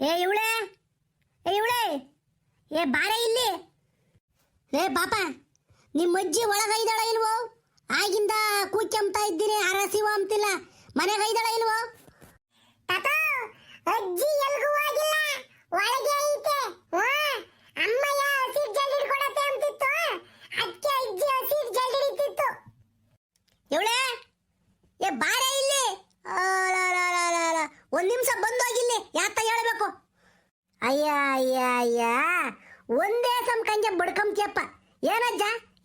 ಏ ಇವಳೆ? ಏ ಇವಳೆ? ಏ ಬಾರ ಇಲ್ಲಿ. ಏ ಪಾಪ ನಿಮ್ಮ ಅಜ್ಜಿ ಒಳಗೈದಳ ಇಲ್ವೋ? ಆಗಿಂದ ಕೂಚಂತ ಇದ್ದೀನಿ ಅರಸಿವ ಅಂತಿಲ್ಲ. ಮನೆಗೈದಳ ಇಲ್ವೋ? ತಾತ ಅಜ್ಜಿ ಎಲ್ಗೂ ಆಗಿಲ್ಲ ಒಳಗೆ ಐತೆ. ಅಮ್ಮಯ್ಯ ಹಸಿರು ಜಲ್ದಿ ಹಿಡ್ಕೊಡತ್ತೆ ಅಂತಿತ್ತು. ಅದಕ್ಕೆ ಅಜ್ಜಿ ಹಸಿರು ಜಲ್ದಿ ಹಿಡಿತಿತ್ತು. ಇವಳೆ? ಏ ಬಾರೆ ಇಲ್ಲಿ. ಒಂದ್ ನಿಮಿಷ ಬಂದೋಗಿಲ್ಲಿ ಯಾತ ಅಯ್ಯ ಅಯ್ಯ ಅಯ್ಯ. ಒಂದೇ ಸಂಕಂಜ ಬಡ್ಕಂತಿಯಪ್ಪ ಏನಜ್ಜ?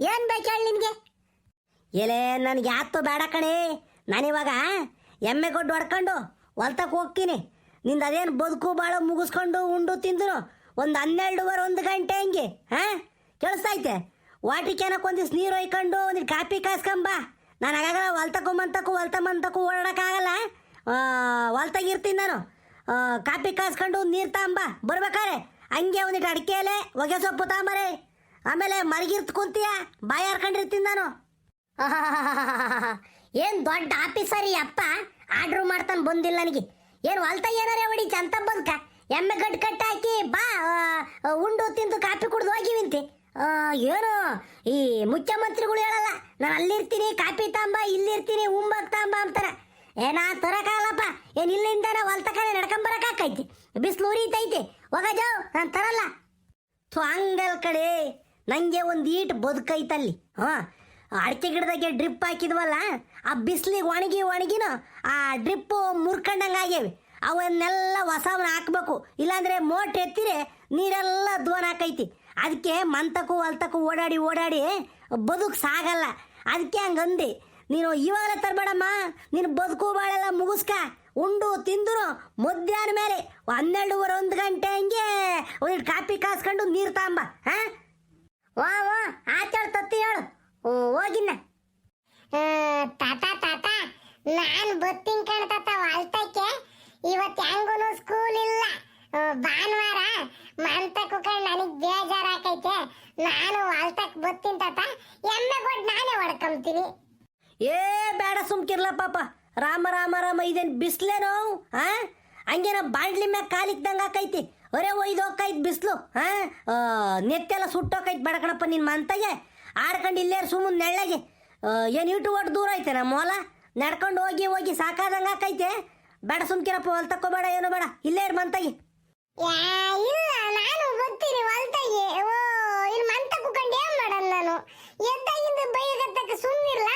ಏನ್ ಬೇಕು ಹೇಳಿ ನಿನ್ಗೆ ಎಲೆ, ನನಗೆ ಯಾತು ಬೇಡ ಕಣೆ. ನಾನಿವಾಗ ಎಮ್ಮೆ ಕೊಟ್ಟು ಹೊಡ್ಕೊಂಡು ಹೊಲ್ತಕ್ಕೆ ಹೋಗ್ತೀನಿ. ನಿಂದು ಅದೇನು ಬದುಕು ಬಾಳ ಮುಗಿಸ್ಕೊಂಡು ಉಂಡು ತಿಂದ್ರು ಒಂದು ಹನ್ನೆರಡುವರೆ ಒಂದು ಗಂಟೆ ಹಂಗೆ, ಹಾಂ? ಕೇಳಿಸ್ತೈತೆ ವಾಟಿಕೆನಕ್ಕೆ ಒಂದಿಷ್ಟು ನೀರು ಒಯ್ಕೊಂಡು ಒಂದಿಷ್ಟು ಕಾಪಿ ಕಾಸ್ಕೊಂಬ. ನಾನು ಆಗಾಗಲ್ಲ ಹೊಲ್ತಕ್ಕೂ ಮಂತಕ್ಕೂ ಹೊಲ್ತ ಮಂತಕ್ಕೂ ಓಡಾಡಕ್ಕಾಗಲ್ಲ. ಹೊಲ್ತಾಗಿರ್ತೀನಿ ನಾನು. ಕಾಪಿ ಕಾಸ್ಕೊಂಡು ನೀರು ತಾಂಬ, ಬರ್ಬೇಕಾರೆ? ಹಂಗೆ ಒಂದಿಟ್ಟು ಅಡಿಕೆ ಎಲೆ ಹೊಗೆ ಸೊಪ್ಪು ತಾಂಬರೆ. ಆಮೇಲೆ ಮರಗಿರ್ತ್ ಕುಂತೀಯ, ಬಾಯಿ ಹರ್ಕೊಂಡಿರ್ತೀನಿ ನಾನು. ಏನ್ ದೊಡ್ಡ ಆಫೀಸರಿ ಅಪ್ಪ? ಆರ್ಡ್ರ್ ಮಾಡ್ತಾನೆ ಬಂದಿಲ್ಲ ನನಗೆ. ಏನು ಹೊಲ್ತ ಏನಾರೇ ಹೊಡಿ, ಚಂತ ಬಂದ್ಕ. ಎಮ್ಮೆ ಗಡ್ ಕಟ್ಟ ಹಾಕಿ ಬಾ ಉಂಡು ತಿಂದು ಕಾಫಿ ಕುಡ್ದು ಹೋಗಿವಿಂತಿ. ಏನು? ಈ ಮುಖ್ಯಮಂತ್ರಿಗಳು ಹೇಳಲ್ಲ, ನಾನು ಅಲ್ಲಿರ್ತೀನಿ ಕಾಫಿ ತಾಂಬ, ಇಲ್ಲಿರ್ತೀನಿ, ಉಂಬಕ್ ತಾಂಬ ಅಂತಾರ. ಏನಾ ತರಕಾಗಲ್ಲಪ್ಪ ಏನ್ ಇಲ್ಲಿಂದ ಹೊಲ್ತಕನೆ ನಡ್ಕೊಂಬರಕಾಕೈತಿ ಬಿಸಿಲು ಉರಿತೈತಿ. ಜೋ, ನಾನು ತರಲ್ಲ. ಥು, ಹಂಗಲ್ ಕಡೆ ನಂಗೆ ಒಂದು ಈಟ್ ಬದುಕೈತಲ್ಲಿ. ಹಾಂ, ಅಡಿಕೆ ಗಿಡದಾಗೆ ಡ್ರಿಪ್ ಹಾಕಿದ್ವಲ್ಲ, ಆ ಬಿಸಿಲಿಗೆ ಒಣಗಿ ಒಣಗಿನ ಆ ಡ್ರಿಪ್ಪು ಮುರ್ಕಂಡಂಗೆ ಆಗ್ಯಾವೆ. ಅವನ್ನೆಲ್ಲ ಹೊಸವನ್ನ ಹಾಕ್ಬೇಕು. ಇಲ್ಲಾಂದ್ರೆ ಮೋಟ್ ಎತ್ತಿರೆ ನೀರೆಲ್ಲ ಧ್ವನ ಹಾಕೈತಿ ಅದಕ್ಕೆ ಮಂತಕ್ಕೂ ಹೊಲ್ತಕ್ಕೂ ಓಡಾಡಿ ಓಡಾಡಿ ಬದುಕು ಸಾಗಲ್ಲ. ಅದಕ್ಕೆ ಹಂಗಂದೆ ನೀನು ಇವಾಗಲೇ ತರಬೇಡಮ್ಮ. ನೀನು ಬದುಕು ಬಾಳೆಲ್ಲ ಮುಗಿಸ್ಕ. ಉಂಡು ತಿಂದ್ರು ಮಧ್ಯಾಹ್ನ ಮೇಲೆ ಹನ್ನೆರಡುವರೆ ಒಂದು ಗಂಟೆ ಹಂಗೆ ಒಂದು ಕಾಪಿ ಕಾಸ್ಕೊಂಡು ನೀರು ತಾಂಬ ಹಾ? ಓ ವಾ ಆಚಳ ತತ್ತಿ ಹೇಳು. ಓ, ಹೋಗಿನ್ನ. ತಾತ ತಾತ ನಾನು ಬತ್ತೀನಿ ಕಣ ತಾತ ಹೊಲ್ತಕ್ಕೆ. ಇವತ್ತು ಹೆಂಗೂ ಸ್ಕೂಲ್ ಇಲ್ಲ. ಭಾನುವಾರ ಮಂತಕ್ಕೂ ಕಣ್ ನನಗೆ ಬೇಜಾರು ಆಕೈತೆ ನಾನು ವಾಲ್ತಕ್ಕೆ ಬತ್ತೀನಿ ತಾತ. ಎಮ್ಮೆ ಕೊಟ್ಟು ನಾನೇ ಹೊಡ್ಕೊಂತೀನಿ. ಏ, ಬೇಡ ಸುಮ್ಕಿರ್ಲ ಪಾಪ. ರಾಮ ರಾಮ ರಾಮ, ಇದೇನು ಬಿಸ್ಲೇನೋ ಹಾ ಹಂಗೇನ ಬಾಂಡ್ಲಿ ಮ್ಯಾಗ ಕಾಲಿಕ್ದಂಗೆ ಆಕೈತಿ. ಒರೆ ಒಯ್ದು ಹೋಗೈತಿ ಬಿಸ್ಲು ಹಾ ನೆತ್ತೆಲ್ಲ ಸುಟ್ಟೋಕೈತಿ ಬೇಡ ಕಣಪ್ಪ ನಿನ್ನ ಮಂತಗೆ. ಆಡ್ಕೊಂಡು ಇಲ್ಲೇ ಸುಮ್ಮನೆ ನೆಳ್ಳಗೆ. ಏನು ಇಟ್ಟು ಒಟ್ಟು ದೂರ ಐತೆ ನಮ್ಮ ಹೊಲ? ನಡ್ಕೊಂಡು ಹೋಗಿ ಹೋಗಿ ಸಾಕಾದಂಗೆ ಹಾಕೈತೆ ಬೇಡ ಸುಮ್ಕಿರಪ್ಪ, ಹೊಲ್ ತಕ್ಕೋಬೇಡ, ಏನು ಬೇಡ. ಇಲ್ಲೇ ಇರು ಮಂತಗೆ. ಇಲ್ಲ, ನಾನು ಗೊತ್ತೀನಿ ಹೊಲ್ತಾಗಿ. ಓ ಇಲ್ಲಿ ಮಂತ ಕಂಡು ಏನು ಮಾಡಲ್ಲ ನಾನು? ಎದ್ದಾಗಿಂದ ಬೈಗತ್ತಕ್ಕೆ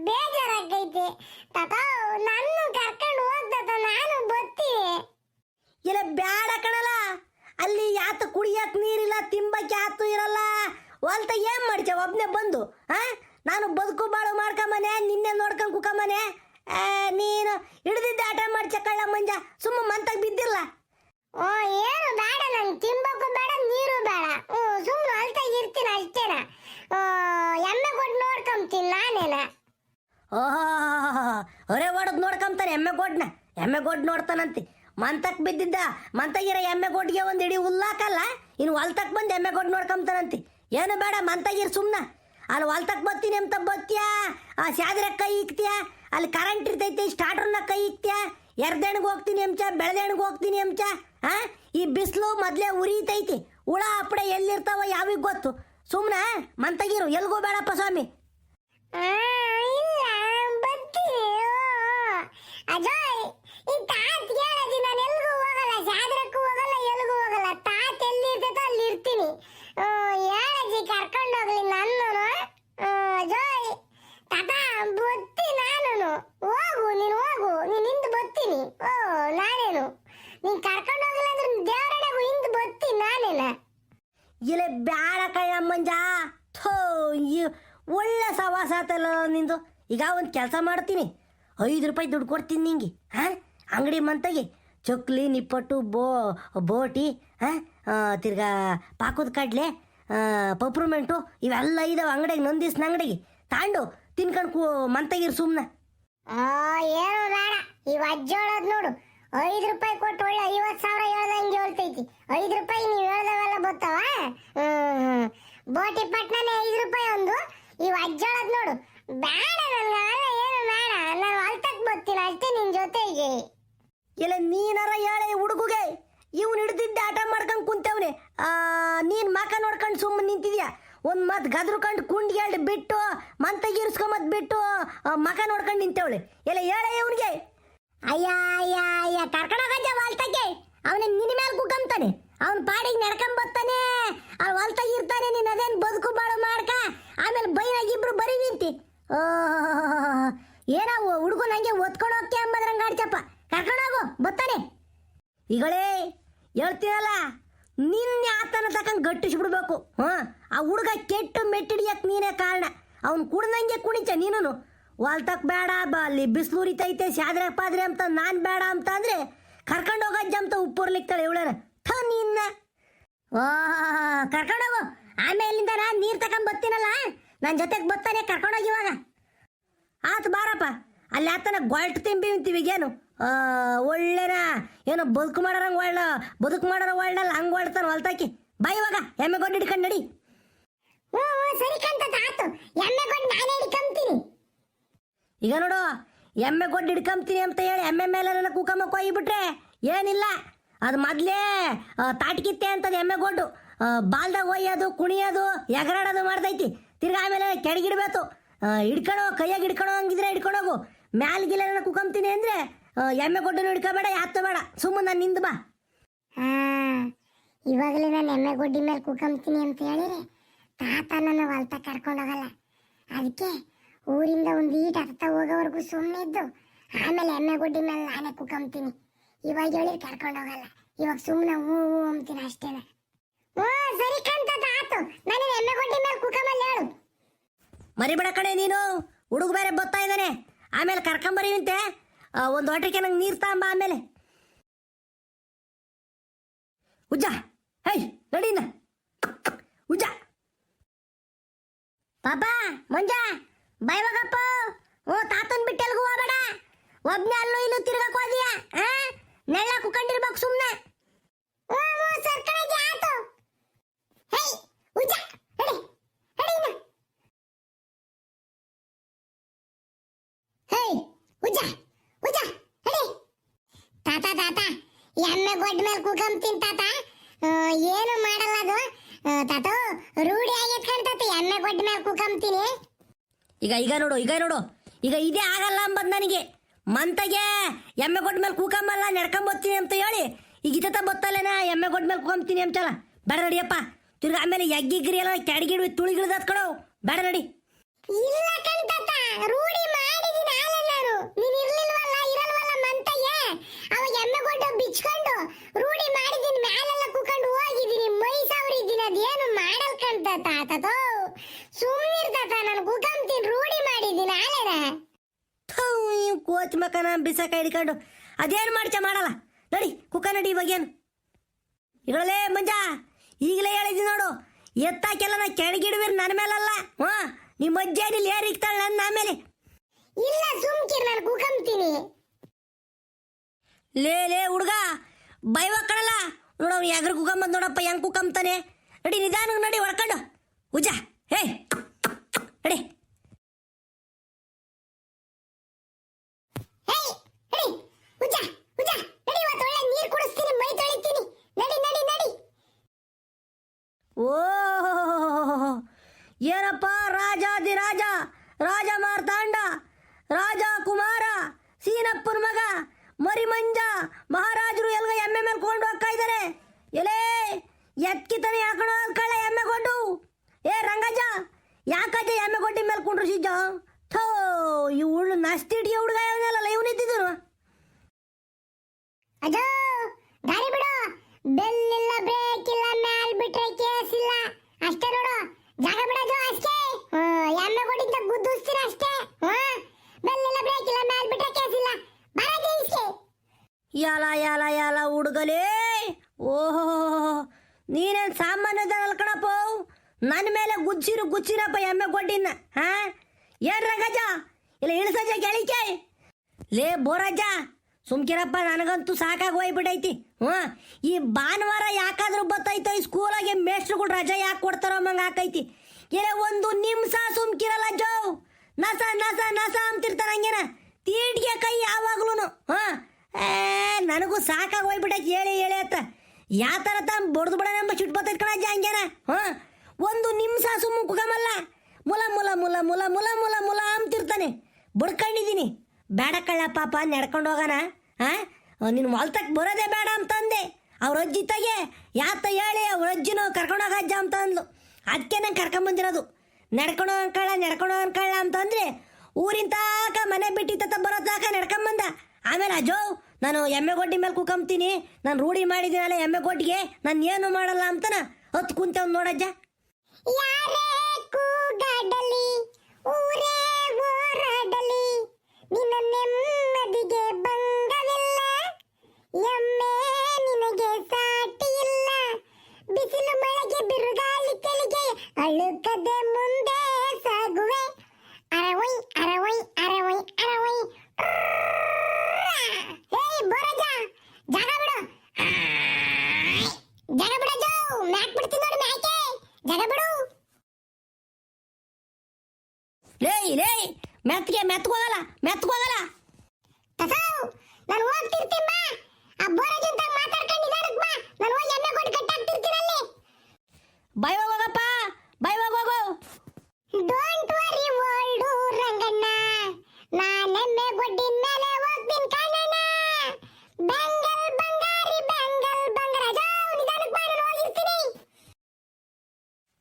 ಬೇಜಾರಾಗೈತಿ ಬೇಜಾರಾಗೈತೆ. ತಾತ ನನ್ನ ಕರ್ಕೊಂಡು ಹೋಗ್ತದ ನಾನು ಬರ್ತೀನಿ. ಇಲ್ಲ ಬ್ಯಾಡ ಕಣಲ್ಲ. ಅಲ್ಲಿ ಯಾತ ಕುಡಿಯಕ್ ನೀರಿಲ್ಲ ತಿಂಬಕ್ಕೆ ಯಾತು ಇರಲ್ಲ. ಹೊಲ್ತ ಏನ್ ಮಾಡ್ತೀಯ ಒಬ್ನೇ ಬಂದು ಹಾ ನಾನು ಬದುಕು ಬಾಳು ಮಾಡ್ಕೊಂಬನೆ ನಿನ್ನೆ ನೋಡ್ಕೊಂಡ್ ಕುಕಮನೆ ನೀನು ಹಿಡಿದಿದ್ದ ಆಟ ಮಾಡ್ಚ ಕಳ್ಳ ಮಂಜ ಸುಮ್ಮ ಮಂತಾಗ ಬಿದ್ದಿಲ್ಲ ಓ ಏನು ಬೇಡ ನಂಗೆ ತಿಂಬಕ್ಕೂ ಬೇಡ ನೀರು ಬೇಡ ಹ್ಞೂ ಸುಮ್ಮನೆ ಅಲ್ತಾಗ ಇರ್ತೀನಿ ಅಷ್ಟೇನ ಆ, ಎಮ್ಮೆ ಕೊಟ್ಟು ನೋಡ್ಕೊಂತೀನಿ ನಾನೇನ ಓಹೋ ಹೊರೆ ಹೊಡೆದ್ ನೋಡ್ಕೊಂತಾನೆ ಎಮ್ಮೆ ಗೊಡ್ನ ಎಮ್ಮೆ ಗೊಡ್ ನೋಡ್ತಾನಂತೆ. ಮಂತಕ್ ಬಿದ್ದಿದ್ದ ಮಂತಗಿರ ಎಮ್ಮೆ ಗೊಡ್ಗೆ ಒಂದ್ ಇಡೀ ಉಲ್ಲಾಕಲ್ಲ ಇನ್ನು ಹೊಲ್ತಕ್ ಬಂದು ಎಮ್ಮೆ ಗೊಡ್ ನೋಡ್ಕೊಂತಾನಂತೆ ಏನು ಬೇಡ ಮಂತಗಿರ್ ಸುಮ್ಮನ ಅಲ್ಲಿ ಹೊಲ್ತಕ್ ಬತ್ತೀನಿ ಅಂತ ಬತ್ತಿಯಾ, ಆ ಶಾದ್ರ ಕೈ ಇಕ್ತಿಯ ಅಲ್ಲಿ ಕರೆಂಟ್ ಇರ್ತೈತಿ ಸ್ಟಾರ್ಟರ್ನ ಕೈ ಇಕ್ತಿಯ ಎರ್ದೆಣ್ಗೆ ಹೋಗ್ತೀನಿ ಎಂಚ ಬೆಳೆದೆಣ್ಗೆ ಹೋಗ್ತೀನಿ ಎಂಚ ಆ? ಈ ಬಿಸಿಲು ಮೊದಲೇ ಉರಿತೈತಿ. ಹುಳ ಅಪ್ಪಡೆ ಎಲ್ಲಿರ್ತಾವ ಯಾವಿಗೆ ಗೊತ್ತು. ಸುಮ್ನ ಮಂತಗಿರು ಎಲ್ಗೂ ಬೇಡಪ್ಪ ಸ್ವಾಮಿ ಆ, ಇಲ್ಲ ಬರ್ತೀನಿ ಅಜಯ್ ಈ ತಾತ್ ಕೇಳದಿ ನಾನು ಎಲ್ಗೂ ಹೋಗಲ್ಲ ಜಾದ್ರಕ್ಕೂ ಹೋಗಲ್ಲ ಎಲ್ಗೂ ಹೋಗಲ್ಲ. ತಾತ್ ಎಲ್ಲಿ ಇರ್ತೈತೋ ಅಲ್ಲಿ ಇರ್ತೀನಿ ಆ, ಹೇಳಜ್ಜಿ ಕರ್ಕೊಂಡು ಹೋಗ್ಲಿ ನಾನುನು ಅಜಯ್ ತಾತ ಬತ್ತಿ ನಾನು ಹೋಗು ನೀನು ಹೋಗು ನೀನು ಹಿಂದೆ ಬತ್ತೀನಿ. ಓ ನಾನೇನು? ನೀನ್ ಕರ್ಕೊಂಡು ಹೋಗಲ್ಲ ಅಂದ್ರೆ ದೇವರಡೆಗೂ ಹಿಂದೆ ಬತ್ತೀನಿ ನಾನೇನ? ಇಲ್ಲ ಬ್ಯಾಡ ಕಳ್ಳ ಮಂಜ ಥೋ ಒಳ್ಳೆ ಸವಾಸ ಆತಲ್ಲ ನಿಂದು. ಈಗ ಒಂದು ಕೆಲಸ ಮಾಡ್ತೀನಿ. ಐದು ರೂಪಾಯಿ ದುಡ್ಡು ಕೊಡ್ತೀನಿ ನಿಂಗೆ ಹಾಂ ಅಂಗಡಿ ಮಂತಗೆ ಚಕ್ಲಿ ನಿಪ್ಪಟ್ಟು ಬೋ, ಬೋಟಿ ಹಾಂ ತಿರ್ಗಾ ಪಾಕದ ಕಡ್ಲೆ ಪಪ್ರೂಮೆಂಟು ಇವೆಲ್ಲ ಇದಾವೆ ಅಂಗಡಿಗೆ, ನಂದಿಸ್ನ ಅಂಗಡಿಗೆ. ತಾಂಡು, ತಿನ್ಕೊಂಡು ಕೂ ಮಂತಗಿರು ಸುಮ್ಮನೆ ಏನು ಬೇಡ, ಈ ಅಜ್ಜೋಳದ್ ನೋಡು. ಐದು ರೂಪಾಯಿ ಕೊಟ್ಟು ಒಳ್ಳೆ ಐವತ್ತು ಸಾವಿರ ಹೇಳ್ದಂಗೆ ಹೇಳ್ತೈತಿ ಐದು ರೂಪಾಯಿ ನೀವು ಹೇಳ್ದವೆಲ್ಲ ಬರ್ತಾವ ಹ್ಮ್ ಬೋಟಿ ಪಟ್ನಾನೆ ಐದು ರೂಪಾಯಿ ಒಂದು. ಈ ಅಜ್ಜೋಳದ್ ನೋಡು. ಬೇಡ ನನ್ಗೆ ಅವೆಲ್ಲ ಏನು ಬೇಡ ನಾನು ಅಲ್ತಕ್ ಬರ್ತೀನಿ ಅಷ್ಟೇ ನಿನ್ ಜೊತೆಗೆ ಇಲ್ಲ ನೀನಾರ ಹೇಳೆ ಹುಡುಗುಗೆ ಇವ್ನು ಹಿಡಿದು ಆಟ ಮಾಡ್ಕೊಂಡ್ ಕುಂತವ್ನೆ. ಆ, ನೀನ್ ಮಕ ನೋಡ್ಕೊಂಡು ಸುಮ್ಮನೆ ನಿಂತಿದ್ಯಾ? ಒಂದ್ ಮತ್ ಗದ್ರುಕೊಂಡು ಕುಂಡ್ಗೆಲ್ಡ್ ಬಿಟ್ಟು ಮಂತಗೀರ್ಸ್ಕೊಂಬತ್ ಬಿಟ್ಟು ಮಕ ನೋಡ್ಕೊಂಡು ನಿಂತವಳೆ. ಎಲ್ಲ ಹೇಳ ಇವನಿಗೆ. ಅಯ್ಯ ಅಯ್ಯ ಅಯ್ಯ ಕರ್ಕೊಂಡೋಗಜ್ಜ ಹೊಲ್ತಕ್ಕೆ. ಅವನ ನಿನ್ನ ಮೇಲೆ ಕುಕ್ಕಂತಾನೆ ಅವನ ಪಾಡಿಗೆ ನಡ್ಕೊಂಡ್ ಬರ್ತಾನೆ ಅವ್ನು ಹೊಲ್ತಾಗ ಇರ್ತಾನೆ ನೀನ್ ಅದೇನ್ ಬದುಕು ಬಾಳು ಮಾಡ್ಕ. ಆಮೇಲೆ ಬೈನಾಗಿ ಇಬ್ರು ಬರೀ ನಿಂತಿ. ಓ ಏನವು ಹುಡುಗು ನಂಗೆ ಒತ್ಕೊಂಡು ಹೋಗ್ತಿ ಅಂಬದ್ರಂಗ ಆಡ್ಚಪ್ಪ ಕರ್ಕೊಂಡೋಗು ಬರ್ತಾನೆ. ಈಗಳೇ ಹೇಳ್ತೀರಲ್ಲ ನಿನ್ನೆ ಆತನ ತಕಂಗ್ ಗಟ್ಟಿಸ್ಬಿಡ್ಬೇಕು. ಹಾ ಆ ಹುಡುಗ ಕೆಟ್ಟು ಮೆಟ್ಟಿಡಿಯಕ್ ನೀನೇ ಕಾರಣ. ಅವ್ನು ಕುಡ್ದಂಗೆ ಕುಣಿಚ ನೀನು ಹೊಲ್ತಕ್ ಬೇಡ ಬಾ ಅಲ್ಲಿ ಬಿಸಿಲು ಉರಿತೈತೆ ಪಾದ್ರೆ ಅಂತ ನಾನ್ ಬೇಡ ಅಂತ ಅಂದ್ರೆ ಕರ್ಕೊಂಡು ಹೋಗಜ್ಜ ಅಂತ ಉಪ್ಪುರ್ಲಿಕ್ತಾಳೆ ಇವಳ ಥ, ನಿನ್ನ. ಓ ಕರ್ಕೊಂಡೋಗು ಆಮೇಲಿಂದ ನಾನು ನೀರು ತಕೊಂಡ್ ಬರ್ತೀನಲ್ಲ ನನ್ನ ಜೊತೆಗೆ ಬರ್ತಾನೆ ಕರ್ಕೊಂಡೋಗಿ ಇವಾಗ. ಆತು ಬಾರಪ್ಪ. ಅಲ್ಲಿ ಆತನ ಗೊಲ್ಟ್ ತಿಂಬಿ ಏನು? ಒಳ್ಳೆನ? ಏನೋ ಬದುಕು ಮಾಡೋರಂಗೆ ಒಳ್ಳ ಬದುಕು ಮಾಡೋರ ಒಳ್ಳಲ್ಲ ಹಂಗೆ ಒಳ್ತಾನ ಹೊಲ್ತಾಕಿ. ಬಾಯ್ ಇವಾಗ ಎಮ್ಮೆ ಗೊಂಡು ಹಿಡ್ಕೊಂಡು ನಡಿ. ಓ ಸರಿ ಕಂತ ಆತು. ಎಮ್ಮೆ ಗೊಂಡು ನಾನೇ ಹಿಡ್ಕೊಂತೀನಿ ಈಗ ನೋಡು ಎಮ್ಮೆ ಗೊಡ್ಡು ಹಿಡ್ಕೊಂತೀನಿ ಅಂತ ಹೇಳಿ ಎಮ್ಮೆ ಮೇಲೆ ನನ್ನ ಕೂಕಮ್ಮಕ್ಕೆ ಹೋಗಿಬಿಟ್ರೆ ಏನಿಲ್ಲ. ಅದು ಮೊದಲೇ ತಾಟ್ಕಿತ್ತೆ ಅಂತದ ಎಮ್ಮೆ ಗೊಡ್ಡು ಆ, ಬಾಲ್ದಾಗ ಒಯ್ಯೋದು ಕುಣಿಯೋದು ಎಗರಾಡೋದು ಮಾಡ್ತೈತಿ ತಿರ್ಗಾ ಆಮೇಲೆ ಕೆಳಗಿಡ್ಬೇಕು ಹಿಡ್ಕೊಳೋ ಕೈಯಾಗ ಹಿಡ್ಕೊಳೋ ಹಂಗಿದ್ರೆ ಹಿಡ್ಕೊಳೋಗು ಮ್ಯಾಲ್ಗಿಲ್ಲ ಗಿಲ್ಲ ಕುಕಂತೀನಿ ಅಂದ್ರೆ ಎಮ್ಮೆ ಗುಡ್ಡನು ಹಿಡ್ಕೋಬೇಡ ಯಾತ ಬೇಡ. ಸುಮ್ಮನೆ ನಾನು ನಿಂದು ಬಾ. ಇವಾಗಲೇ ನಾನು ಎಮ್ಮೆ ಗುಡ್ಡಿ ಮೇಲೆ ಕುಕಂತೀನಿ ಅಂತ ಹೇಳಿರಿ ತಾತ ನನ್ನ ಹೊಲ್ತ ಕರ್ಕೊಂಡೋಗಲ್ಲ ಅದಕ್ಕೆ ಊರಿಂದ ಒಂದು ಈಟ್ ಹತ್ತ ಹೋಗೋವರೆಗೂ ಸುಮ್ಮನೆ ಇದ್ದು, ಆಮೇಲೆ ಎಮ್ಮೆ ಗುಡ್ಡಿ ಮೇಲೆ ನಾನೇ ಕುಕಂತೀನಿ ಇವಾಗ ಹೇಳಿ ಕರ್ಕೊಂಡೋಗಲ್ಲ ಇವಾಗ ಸುಮ್ಮನೆ ಹೂ ಹೂ ಅಂತೀನಿ ಅಷ್ಟೇನೆ. ಹ್ಞೂ ಸರಿ ಕಂತ ಆತು. ನಾನು ಎಮ್ಮೆ ಗುಡ್ಡಿ ಮೇಲೆ ಕುಕಮಲ್ಲಿ ಹೇಳು. ಮರಿಬೇಡ ಕಣೆ ನೀನು. ಹುಡುಗ ಬೇರೆ ಬತ್ತಾ ಇದ್ದಾನೆ. ಆಮೇಲೆ ಕರ್ಕೊಂಬರೀವಂತೆ ಒಂದು ಹೊಟ್ಟೆಗೆ ನಂಗೆ ನೀರು ತಾಂಬ ಆಮೇಲೆ. ಉಜ್ಜ. ಹೈ ನಡೀನ ಉಜ್ಜ. ಪಾಪ, ಮಂಜ ಬೈವಾಗಪ್ಪ ಓ, ತಾತನ್ ಬಿಟ್ಟು ಎಲ್ಗೂ ಹೋಗಬೇಡ. ಒಬ್ನೇ ಅಲ್ಲೂ ಇಲ್ಲೂ ತಿರ್ಗಕ್ ಹೋದಿಯ? ನೆಳ್ಳ ಕುಕೊಂಡಿರ್ಬೇಕು ಸುಮ್ಮನೆ ಸರ್ಕಣಕ್ಕೆ ಆತು ಹೇ ಉಜ್ಜ, ನಡಿ ನಡಿ ಉಜ್ಜ ಉಜ್ಜ ನಡಿ ತಾತ ತಾತ ಎಮ್ಮೆ ಗೊಡ್ಡ ಮೇಲೆ ಕುಕಂತೀನಿ ತಾತ. ಏನು ಮಾಡಲ್ಲ ಅದು. ತಾತ ರೂಢಿ ಆಗೈತ್ ಕಣ್ತಾತ ಎಮ್ಮೆ ಗೊಡ್ಡ ಮೇಲೆ ಕುಕಂತೀನಿ ಈಗ ಈಗ ನೋಡು ಈಗ ನೋಡು. ಈಗ ಇದೇ ಆಗಲ್ಲ ಅಂಬದ್ ನನಗೆ. ಮಂತಗೆ ಎಮ್ಮೆ ಕೊಟ್ಟ ಮೇಲೆ ಕೂಕಂಬಲ್ಲ ನಡ್ಕೊಂಬತ್ತೀನಿ ಅಂತ ಹೇಳಿ. ಈಗ ಇತ್ತ ಬತ್ತಲ್ಲೇನ ಎಮ್ಮೆ ಕೊಟ್ಟ ಮೇಲೆ ಕೂಕಂತೀನಿ ಅಂತಲ್ಲ ಬೇಡ ನಡಿಯಪ್ಪ ತಿರ್ಗ ಆಮೇಲೆ ಎಗ್ಗಿಗ್ರಿ ಎಲ್ಲ ಕೆಡಗಿಡ್ವಿ ತುಳಿಗಿಡ್ದು ಕಣೋ ಬೇಡ ನಡಿ. ಇಲ್ಲ ರೂಢಿ ಮಾಡಿದೀನಿ ಆಲೆ ನಾನು ನೀನ್ ಇರ್ಲಿಲ್ವಲ್ಲ ಇರಲ್ವಲ್ಲ ಮಂತಯ್ಯ ಅವಾಗ ಎಮ್ಮೆ ಗೊಡ್ಡ ಬಿಚ್ಕೊಂಡು ರೂಢಿ ಮಾಡಿದೀನಿ ಮ್ಯಾಲೆಲ್ಲ ಕುಕೊಂಡು ಹೋಗಿದ್ದೀನಿ ಮೈ ಸಾವಿರಿದ್ದೀನಿ ಅದೇನು ಮಾಡಲ್ ಕಣ್ತಾತ ಆತತೋ ಸುಮ್ಮನಿರ್ತಾತ ನಾನು ಕುಕಂತೀನಿ ರೂಢಿ ಮಾಡಿದ್ದೀನಿ ಆಲೇನ ನೀವು ಕೋಚ್ ಮಕನ ಬಿಸಕ ಹಿಡ್ಕೊಂಡು ಅದೇನು ಮಾಡ್ಚ ಮಾಡಲ್ಲ. ನಡಿ ಕುಕ್ಕ ನಡಿ ಇವಾಗೇನು ಇಗಳೇ ಮಂಜ ಈಗಲೇ ಹೇಳಿದ್ದೀನಿ ನೋಡು. ಎತ್ತಾಕೆಲ್ಲ ನಾ ಕೆಳಗಿಡುವಿರ್ ನನ್ನ ಮೇಲಲ್ಲ. ಹಾ ನಿಮ್ಮ ಅಜ್ಜಿ ಇಲ್ಲಿ ಏರಿಕ್ತಾಳೆ ನನ್ನ ಆಮೇಲೆ ಇಲ್ಲ ಸುಮ್ಕಿರ್ ನಾನು ಕುಕಂತೀನಿ ಲೇ ಲೇ ಹುಡುಗ ಬೈವ ಕಣಲ್ಲ. ನೋಡು ಅವ್ನು ಯಾಗ್ರ ಕುಕಂಬಂದ್ ನೋಡಪ್ಪ ಹೆಂಗ್ ಕುಕಂಬ್ತಾನೆ ನಡಿ ನಿಧಾನ ನಡಿ ಹೊಡ್ಕೊಂಡು ಉಜ್ಜ ಹೇ ನಡಿ ಹೇ ನಡಿ ಉಜ್ಜ ಉಜ್ಜ ನಡಿ ಇವತ್ತು ಒಳ್ಳೆ ನೀರ್ ಕುಡಿಸ್ತೀನಿ ಮೈ ತೊಳಿತೀನಿ ನಡಿ ನಡಿ ನಡಿ ಓ ಏನಪ್ಪ ರಾಜಾದಿ ರಾಜ ರಾಜ ಮಾರ್ತಾಂಡ ರಾಜ ಕುಮಾರ ಸೀನಪ್ಪನ ಮಗ ಮರಿಮಂಜ ಮಹಾರಾಜರು ಎಲ್ಗ ಎಮ್ಮೆ ಮೇಲೆ ಕೊಂಡು ಹೋಗ್ತಾ ಇದ್ದಾರೆ ಎಲೇ ಎತ್ಕಿತನೆ ಯಾಕಣೋ ಕಳ್ಳ ಎಮ್ಮೆ ಕೊಂಡು ಏ ರಂಗಜ್ಜ ಯಾಕಜ್ಜ ಎಮ್ಮೆ ಕೊಟ್ಟಿ ಮೇಲೆ ಕುಂಡ್ರು ಸಿಜ್ಜ ಥೋ ಇವಳು ನಸ್ತಿಡಿ ಹುಡುಗ ಇವನೆಲ್ಲ ಇವನಿದ್ದಿದ್ರು ಅಜೋ ಗಾಡಿ ಬಿಡು. ಬೆಲ್ ಇಲ್ಲ ಬ್ರೇಕ್ ಇಲ್ಲ ಮ್ಯಾಲ್ ಬಿಟ್ರೆ ಕೇಸ್ ಇಲ್ಲ. ಅಷ್ಟೇ ನೋಡು. ಜಾಗ ಬಿಡೋದು ಅಷ್ಟೇ. ಎಮ್ಮೆ ಕೊಟ್ಟಿದ್ದ ಗುದ್ದಿಸ್ತೀರ ಅಷ್ಟೇ. ಬೆಲ್ ಇಲ್ಲ ಬ್ರೇಕ್ ಇಲ್ಲ ಮ್ಯಾಲ್ ಬಿಟ್ರೆ ಕೇಸ್ ಇಲ್ಲ. ಬರದೆ ಇಸ್ಕೆ. ಯಾಲ ಯಾಲ ಯಾಲ ಹುಡುಗಲೇ. ಓಹೋ, ನೀನೇನ್ ಸಾಮಾನ್ಯದಲ್ಲ ಕಣಪ್ಪ ನನ್ನ ಮೇಲೆ ಗುಚ್ಚಿರು ಗುಚ್ಚಿರಪ್ಪ ಎಮ್ಮೆ ಕೊಟ್ಟಿನ ಹಾ? ಏನ್ ರಂಗಜ್ಜ ಇಲ್ಲ, ಇಳಿಸಜ ಗೆಳಿಕೆ ಲೇ, ಬೋರಜ್ಜ, ಸುಮ್ಕಿರಪ್ಪ, ನನಗಂತೂ ಸಾಕಾಗಿ ಹೋಗ್ಬಿಟ್ಟೈತಿ ಹ್ಞೂ, ಈ ಭಾನುವಾರ ಯಾಕಾದ್ರೂ ಬತ್ತೈತೋ ಈ ಸ್ಕೂಲಾಗೆ ಮೇಷ್ಟ್ರುಗಳು ರಜೆ ಯಾಕೆ ಕೊಡ್ತಾರೋ ಮಂಗೆ ಹಾಕೈತಿ ಇಲ್ಲ ಒಂದು ನಿಮ್ಸ ಸುಮ್ಕಿರಲ್ಲ ಜೋ. ನಸ ನಸ ನಸ ಅಂತಿರ್ತಾರ ಹಂಗೇನ. ತೀಟ್ಗೆ ಕೈ ಯಾವಾಗ್ಲೂ ಹಾ ಏ, ನನಗೂ ಸಾಕಾಗಿ ಹೋಗ್ಬಿಟ್ಟೈತಿ ಹೇಳಿ ಹೇಳಿ ಅತ್ತ ಯಾವ ಥರ ತಾನು ಬಡ್ದು ಬಿಡೋಣ ಎಂಬ ಸಿಟ್ಟು ಬರ್ತೈತೆ ಕಣಜ್ಜ ಹಂಗೇನ ಹಾಂ? ಒಂದು ನಿಮಿಷ ಸುಮ್ಮ ಕುಗಮಲ್ಲ? ಮುಲ ಮುಲ ಮುಲ ಮುಲ ಮುಲ ಮುಲ ಮುಲ ಅಂತಿರ್ತಾನೆ. ಬಡ್ಕೊಂಡಿದ್ದೀನಿ ಬೇಡ ಕಳ್ಳ ಪಾಪ, ನಡ್ಕೊಂಡು ಹೋಗೋಣ. ಹಾಂ? ನಿನ್ನ ಹೊಲ್ತಕ್ಕೆ ಬರೋದೇ ಬೇಡ ಅಂತಂದೆ. ಅವ್ರ ಅಜ್ಜಿ ತಗೆ, ಯಾತ ಹೇಳಿ ಅವ್ರ ಅಜ್ಜಿನೂ ಕರ್ಕೊಂಡು ಹೋಗಜ್ಜ ಅಂತ ಅಂದ್ಲು. ಅದಕ್ಕೆ ನಂಗೆ ಕರ್ಕೊಂಬಂದಿರೋದು ನಡ್ಕೊಂಡು ಅನ್ಕಳ್ಳ ನಡ್ಕೊಂಡು ಅನ್ಕಳ್ಳ ಅಂತಂದ್ರೆ ಊರಿನ ತಾಕ ಮನೆ ಬಿಟ್ಟಿತ್ತ ಬರೋ ತಾಕ ನಡ್ಕೊಂಬಂದ ಆಮೇಲೆ ಅಜೋ ನಾನು ಎಮ್ಮೆ ಗೊಡ್ಡಿ ಮೇಲೆ ಕುಕಂಬ್ತೀನಿ. ನಾನು ರೂಢಿ ಮಾಡಿದ್ದೀನಲ್ಲ ಎಮ್ಮೆ ಗೊಡ್ಡಿಗೆ ನಾನು ಏನು ಮಾಡಲ್ಲ ಅಂತನ? ಹತ್ತು ಕುಂತವ್ ನೋಡಜ್ಜ. ಬಿಡು ಲೇ ಲೇ, ಮೆತ್ಗೆ ಮೆತ್ಕೋಗಲ್ಲ ಮೆತ್ಕೋಗಲ್ಲ ತಸಾವ್ ನಾನು ಹೋಗ್ತಿರ್ತೀನಿ ಬಾ. ಆ ಬೋರಜ್ ಅಂತ ಮಾತಾಡ್ಕೊಂಡು ನಿಧಾನಕ್ಕೆ ಬಾ. ನಾನು ಹೋಗಿ ಎಣ್ಣೆ ಕೊಟ್ಟು ಕಟ್ಟಾಕ್ತಿರ್ತೀನಿ ಅಲ್ಲಿ. ಬೈ ಹೋಗಪ್ಪ ಬೈ ಹೋಗೋ ಡೋಂಟ್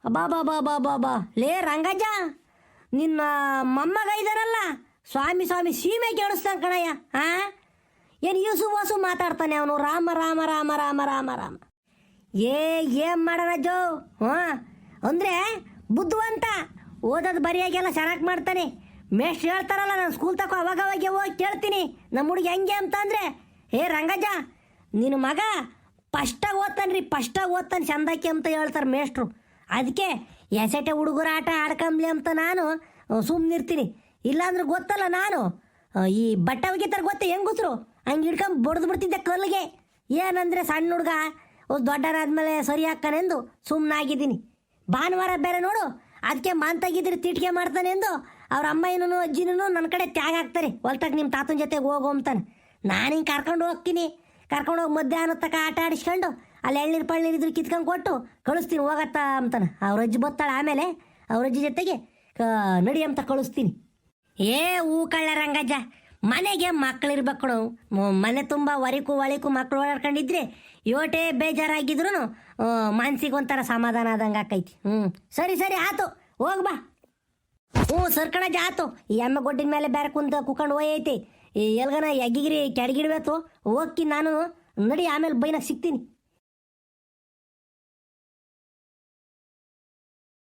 ಬಾ ಬಾ ಬಾ ಬಾ ಬಾ ಬಾ ಲೇ, ರಂಗಜ್ಜ, ನಿನ್ನ ಮೊಮ್ಮಗ ಇದಾರಲ್ಲ? ಸ್ವಾಮಿ ಸ್ವಾಮಿ, ಸೀಮೆ ಕೇಳಿಸ್ತಾನೆ ಕಣಯ್ಯ. ಹಾ ಏನು ಯೂಸು ವಾಸು ಮಾತಾಡ್ತಾನೆ ಅವನು. ರಾಮ ರಾಮ ರಾಮ ರಾಮ ರಾಮ ರಾಮ. ಏ, ಏನ್ ಮಾಡರಜ್ಜೋ ಹಾ ಅಂದರೆ ಬುದ್ಧಿವಂತ ಓದೋದು ಬರೆಯಾಗೆಲ್ಲ ಚೆನ್ನಾಗಿ ಮಾಡ್ತಾನೆ. ಮೇಷ್ಟ್ರು ಹೇಳ್ತಾರಲ್ಲ, ನಾನು ಸ್ಕೂಲ್ ತಗೋ ಅವಾಗ ಅವಾಗ ಹೋಗಿ ಕೇಳ್ತೀನಿ. ನಮ್ಮ ಹುಡುಗಿ ಹೆಂಗೆ ಅಂತ ಅಂದ್ರೆ, ಏ, ರಂಗಜ್ಜ ನಿನ್ನ ಮಗ ಫಸ್ಟಾಗಿ ಓದ್ತಾನೆ ರೀ ಫಸ್ಟಾಗಿ ಓದ್ತಾನೆ ಚಂದಕ್ಕೆ ಅಂತ ಹೇಳ್ತಾರೆ ಮೇಷ್ಟ್ರು. ಅದಕ್ಕೆ ಎಸೆಟೆ ಹುಡುಗರ ಆಟ ಆಡ್ಕಂಬ್ಲಿ ಅಂತ ನಾನು ಸುಮ್ಮನಿರ್ತೀನಿ ಇಲ್ಲಾಂದ್ರೆ ಗೊತ್ತಲ್ಲ ನಾನು ಈ ಬಟ್ಟೆ ಒಗಿತಾರೆ ಗೊತ್ತ ಗೊತ್ತರು ಹಂಗೆ ಹಿಡ್ಕೊಂಡು ಬಡ್ದು ಬಿಡ್ತಿದ್ದೆ ಕಲ್ಲಿಗೆ. ಏನಂದ್ರೆ ಸಣ್ಣ ಹುಡುಗ ದೊಡ್ಡನಾದ್ಮೇಲೆ ಸರಿ ಹಾಕ್ತಾನೆಂದು ಸುಮ್ಮನಾಗಿದ್ದೀನಿ ಭಾನುವಾರ ಬೇರೆ ನೋಡು, ಅದಕ್ಕೆ ಮಾಂತಾಗಿದ್ರೆ ತಿಟ್ಕೆ ಮಾಡ್ತಾನೆ ಎಂದು ಅವ್ರ ಅಮ್ಮಯ್ಯನೂ ಅಜ್ಜಿನೂ ನನ್ನ ಕಡೆ ತ್ಯಾಗ ಹಾಕ್ತಾರೆ. ಹೊಲ್ತಾಗ ನಿಮ್ಮ ತಾತನ ಜೊತೆಗೆ ಹೋಗು ಅಂತಾನೆ. ನಾನು ಹಿಂಗೆ ಕರ್ಕೊಂಡು ಹೋಗ್ತೀನಿ. ಕರ್ಕೊಂಡು ಹೋಗಿ ಮಧ್ಯಾಹ್ನ ತಕ ಆಟ ಆಡಿಸ್ಕೊಂಡು ಅಲ್ಲಿ ಎಳ್ನೀರು ಪಳ್ನೀರು ಇದ್ರೆ ಕಿತ್ಕೊಂಡು ಕೊಟ್ಟು ಕಳಿಸ್ತೀನಿ, ಹೋಗತ್ತ ಅಂತಾನೆ. ಅವ್ರ ಅಜ್ಜಿ ಬತ್ತಾಳೆ ಆಮೇಲೆ ಅವ್ರ ಅಜ್ಜಿ ಜೊತೆಗೆ ನಡಿ ಅಂತ ಕಳಿಸ್ತೀನಿ. ಏ ಹೂ ಕಳ್ಳ ರಂಗಜ್ಜ ಮನೆಗೆ ಮಕ್ಕಳಿರ್ಬೇಕು ನಾವು ಮನೆ ತುಂಬ ವರಿಕು ಒಳಿಕು ಮಕ್ಕಳು ಓಡಾಡ್ಕೊಂಡಿದ್ರೆ ಯೋಟೆ ಬೇಜಾರಾಗಿದ್ರು ಮನ್ಸಿಗೆ ಒಂಥರ ಸಮಾಧಾನ ಆದಂಗೆ ಆಕೈತಿ. ಹ್ಞೂ ಸರಿ ಸರಿ, ಆತು, ಹೋಗ್ ಬಾ. ಹ್ಞೂ, ಸರ್ಕಣಜ್ಜ, ಆತು. ಈ ಎಮ್ಮೆ ಗೊಡ್ಡಿನ ಮೇಲೆ ಬೇರೆ ಕುಂತ ಕುಕೊಂಡು ಹೋಯೈತಿ ಎಲ್ಗನ ಎಗ್ಗಿಗಿರಿ ಕೆಡಗಿಡ್ಬೇಕು ಹೋಗಿ ನಾನು ನಡಿ, ಆಮೇಲೆ ಬೈನಾಗ ಸಿಗ್ತೀನಿ.